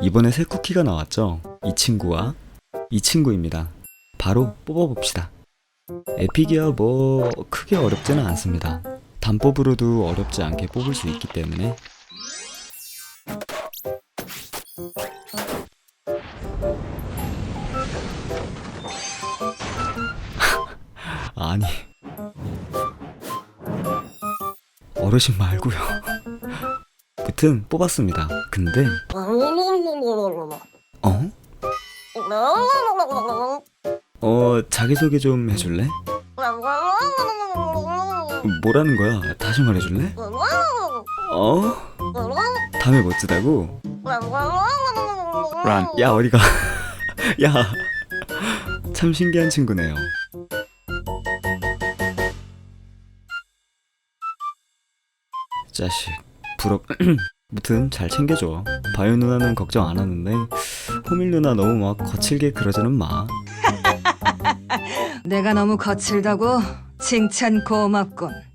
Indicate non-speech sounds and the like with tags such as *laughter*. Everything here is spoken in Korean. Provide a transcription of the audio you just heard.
이번에 새 쿠키가 나왔죠? 이 친구와 이 친구입니다. 바로 뽑아봅시다. 에픽이야 뭐 크게 어렵지는 않습니다. 단법으로도 어렵지 않게 뽑을 수 있기 때문에 *laughs* 아니 어르신 말고요. 무튼 뽑았습니다. 근데 어? 어 자기소개 좀 해줄래? 뭐라는 거야? 다시 말해줄래? 어? 다음에 멋지다고? 야 어디가? *laughs* 야. 참 신기한 친구네요. 자식 부럽. *clears throat* 무튼 잘 챙겨줘. 바요 누나는 걱정 안 하는데 호밀 누나 너무 막 거칠게 그러지는 마. *laughs* 내가 너무 거칠다고 칭찬 고맙군.